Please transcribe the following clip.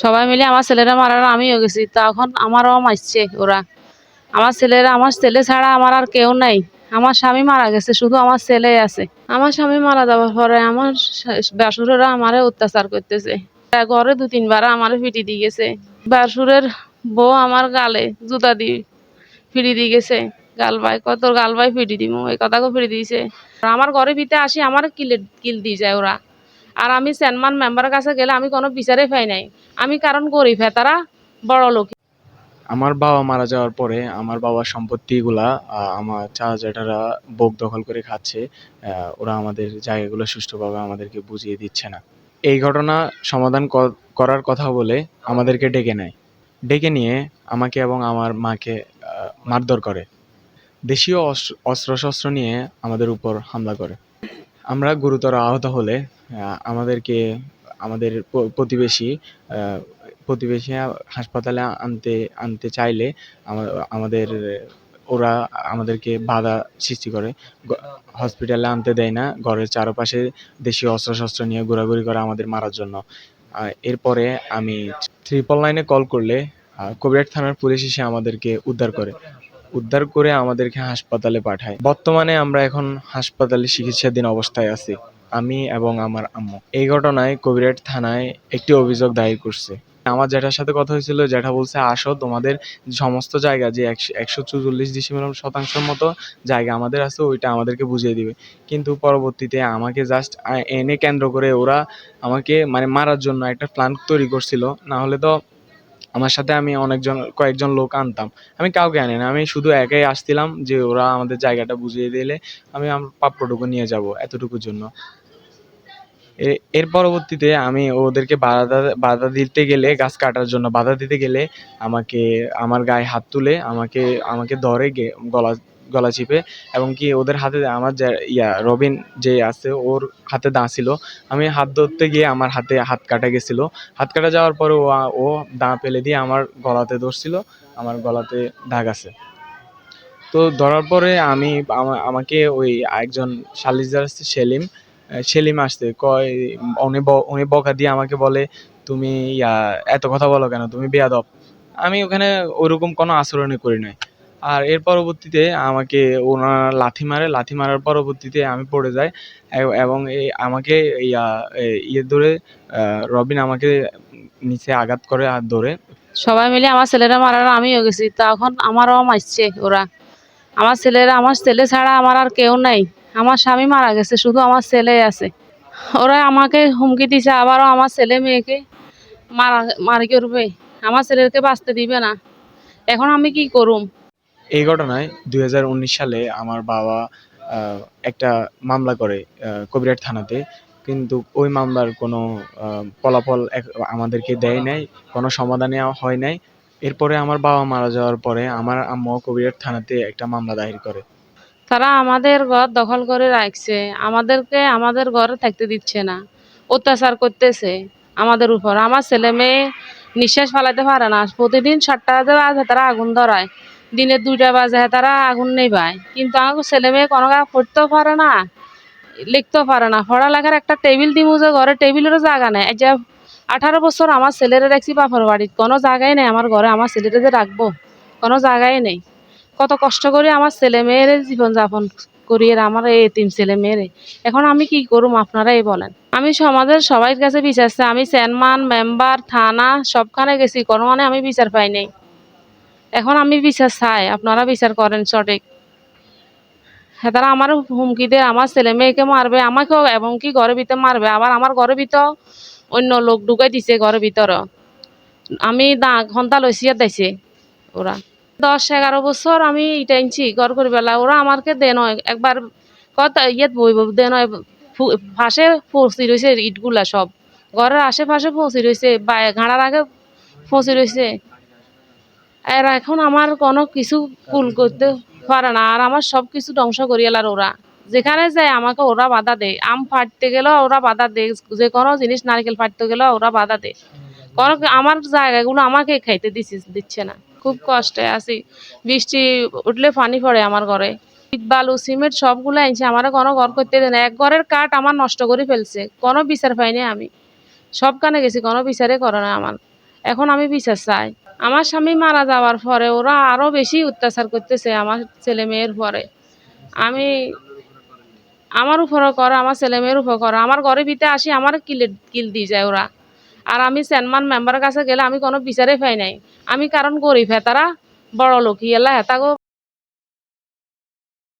সবাই মিলে আমার ছেলেরা মারার আমিও গেছি। তখন আমারও মারছে ওরা। আমার ছেলেরা, আমার ছেলে ছাড়া আমার আর কেউ নাই। আমার স্বামী মারা গেছে, শুধু আমার ছেলে আছে। আমার স্বামী মারা যাওয়ার পরে আমার বাসুরেরা আমারে অত্যাচার করতেছে। ঘরে দু তিনবার আমারে পিটি দিয়ে গেছে। বাসুরের বউ আমার গালে জুতা দিয়ে ফিরি দিয়ে গেছে। গাল ভাই কত গাল ভাই ফিরি দিমু, এই কথাকে ফিরি দিয়েছে। আমার ঘরে ভিতরে আসি, আমার কিলে কিল দিয়ে যায় ওরা। আর আমি চেয়ারম্যান মেম্বারের কাছে গেলে আমি কোনো বিচারে পাই নাই। আমি কারণ গরিব হ্যাঁ তারা বড় লোক। আমার বাবা মারা যাওয়ার পরে আমার বাবার সম্পত্তিগুলা আমার চা জেঠারা বোক দখল করে খাচ্ছে ওরা আমাদের জায়গাগুলো সুষ্ঠুভাবে আমাদেরকে বুঝিয়ে দিচ্ছে না। এই ঘটনা সমাধান করার কথা বলে আমাদেরকে ডেকে নেয়। ডেকে নিয়ে আমাকে এবং আমার মাকে মারধর করে। দেশীয় অস্ত্র- অস্ত্রশস্ত্র নিয়ে আমাদের উপর হামলা করে। আমরা গুরুতর আহত হলে আমাদেরকে, আমাদের প্রতিবেশী প্রতিবেশী হাসপাতালে আনতে আনতে চাইলে আমাদের, ওরা আমাদেরকে বাধা সৃষ্টি করে। হসপিটালে আনতে দেয় না, ঘরের চারপাশে দেশীয় অস্ত্রশস্ত্র নিয়ে ঘোরাঘুরি করে আমাদের মারার জন্য। এরপরে আমি ট্রিপল লাইনে কল করলে কবিরাট থানার পুলিশ এসে আমাদেরকে উদ্ধার করে। উদ্ধার করে আমাদেরকে হাসপাতালে পাঠায়। বর্তমানে আমরা এখন হাসপাতালে চিকিৎসাধীন অবস্থায় আছি। আমি এবং আমার আম্মু। এই ঘটনায় কবিরাট থানায় একটি অভিযোগ দায়ের করছে। আমার জ্যাঠার সাথে কথা হয়েছিল, জ্যাঠা বলছে, আসো, তোমাদের সমস্ত জায়গা, যে একশো চুচল্লিশ ডিসিমিল শতাংশের মতো জায়গা আমাদের আছে, ওইটা আমাদেরকে বুঝিয়ে দিবে। কিন্তু পরবর্তীতে আমাকে জাস্ট এনে কেন্দ্র করে ওরা আমাকে মানে মারার জন্য একটা প্ল্যান তৈরি করছিল। না হলে তো আমার সাথে আমি অনেকজন, কয়েকজন লোক আনতাম। আমি কাউকে আনি না, আমি শুধু একাই আসছিলাম যে ওরা আমাদের জায়গাটা বুঝিয়ে দিলে আমি আমার প্রাপ্যটুকু নিয়ে যাব এতটুকুর জন্য। এর পরবর্তীতে আমি ওদেরকে বাধা বাধা দিতে গেলে, গাছ কাটার জন্য বাধা দিতে গেলে আমাকে, আমার গায়ে হাত তুলে আমাকে আমাকে ধরে গলা গলা চিপে এবং কি ওদের হাতে আমার যে, ইয়া, রবিন যে আছে, ওর হাতে দা ছিল। আমি হাত ধরতে গিয়ে আমার হাতে হাত কাটা গেছিল। হাত কাটা যাওয়ার পরে ও ও দা ফেলে দিয়ে আমার গলাতে ধরছিল আমার গলাতে দাগ আছে। তো ধরার পরে আমি আমাকে ওই একজন সালিসদার সেলিম সেলিম আসতে। কয়, উনি উনি বকা দিয়ে আমাকে বলে, তুমি ইয়া, এত কথা বলো কেন? তুমি বেয়াদব। আমি ওখানে ওরকম কোনো আচরণই করি নাই। আর এর পরবর্তীতে আমাকে ওনারা লাথি মারে, লাথি মারার পরবর্তীতে আমি পড়ে যাই। এবং এই আমাকে ইয়া ইয়ে ধরে রবিন আমাকে নিচে আঘাত করে আর ধরে। সবাই মিলে আমার ছেলেরা মারার আমিও গেছি। তখন আমারও মারছে ওরা। আমার ছেলেরা, আমার ছেলে ছাড়া আমার আর কেউ নাই। আমার স্বামী মারা গেছে, শুধু আমার ছেলে আছে। ওরা আমাকে হুমকি দিছে, আবারও আমার ছেলে মেয়েকে মারা, মারি করবে। আমার ছেলেকে বাঁচতে দিবে না। এখন আমি কি করুম? এই ঘটনায় দুই হাজার উনিশ সালে আমার বাবা একটা মামলা করে কবিরাট থানাতে। কিন্তু ওই মামলার কোনো ফলাফল আমাদেরকে দেয় নাই, কোনো সমাধানে হয় নাই। এরপরে আমার বাবা মারা যাওয়ার পরে আমার আম্মু কবিরাট থানাতে একটা মামলা দায়ের করে। তারা আমাদের ঘর দখল করে রাখছে। আমাদেরকে আমাদের ঘরে থাকতে দিচ্ছে না। অত্যাচার করতেছে আমাদের উপর। আমার ছেলে মেয়ে নিঃশ্বাস ফালাতে পারে না। প্রতিদিন সাতটা বাজে তারা আগুন ধরায়। দিনে দুইটা বাজে তারা আগুন নেই পায় কিন্তু আমার ছেলে মেয়ে কোনো পড়তেও পারে না লিখতেও পারে না। পড়ালেখার একটা টেবিল দিমু যে ঘরে টেবিলেরও জায়গা নেই। যে আঠারো বছর আমার ছেলেরা রাখছি বাপর বাড়ির কোনো জায়গায় নেই আমার ঘরে। আমার ছেলেরে যে রাখব, কোনো জায়গায় নেই। কত কষ্ট করে আমার ছেলে মেয়ের জীবনযাপন করিয়ে আমার এই তিন ছেলে মেয়েরে। এখন আমি কি করুম, আপনারাই বলেন। আমি সমাজের সবার কাছে বিচার আমি চেয়ারম্যান, মেম্বার, থানা, সবখানে গেছি, কোনো মানে আমি বিচার পাই নাই। এখন আমি বিচার চাই, আপনারা বিচার করেন সঠিক। হ্যাঁ তারা আমার হুমকি দিয়ে, আমার ছেলে মেয়েকে মারবে, আমাকেও এবং কি ঘরের ভিতরে মারবে। আবার আমার ঘরের ভিতর অন্য লোক ঢুকাই দিছে ঘরের ভিতরে আমি দা ঘণ্টা লইছি দিছে ওরা। দশ, এগারো বছর আমি ইটা আনছি, ঘর করে বেলা। ওরা আমাকে দে নয়, একবার কত ইয়েত বইব, দে নয় ফাঁসে পৌঁছি রয়েছে ইটগুলা সব। ঘরের আশেপাশে পৌঁছি রয়েছে বা ঘাড়ার আগে পৌঁছি রয়েছে আর এখন আমার কোনো কিছু কুল করতে পারে না, আর আমার সব কিছু ধ্বংস করিয়ালার ওরা। যেখানে যায় আমাকে ওরা বাধা দেয়। আম ফাটতে গেলেও ওরা বাধা দেয়, যে কোনো জিনিস নারকেল ফাটতে গেলেও ওরা বাধা দেয়। কোনো আমার জায়গাগুলো আমাকে খাইতে দিচ্ছে দিচ্ছে না। খুব কষ্টে আছি। বৃষ্টি উঠলে পানি পড়ে আমার ঘরে। ইট, বালু, সিমেন্ট সবগুলো আনছে। আমার কোনো ঘর করতে দেয় না। এক ঘরের কাঠ আমার নষ্ট করে ফেলছে। কোনো বিচার পাইনি আমি। সব কানে গেছি, কোনো বিচারে করে না আমার। এখন আমি বিচার চাই। আমার স্বামী মারা যাওয়ার পরে ওরা আরও বেশি অত্যাচার করতেছে আমার ছেলে মেয়ের পরে আমি আমার উপরে করে, আমার ছেলে মেয়ের উপর করে। আমার ঘরে ভিতরে আসি, আমার কিলে, কিল দিয়ে যায় ওরা। আর আমি সেনমান মেম্বার কাছে গেলে আমি কোনো বিচারে পাই নাই। আমি কারণ গরিব হেতারা বড় লোক এলা হেতাগো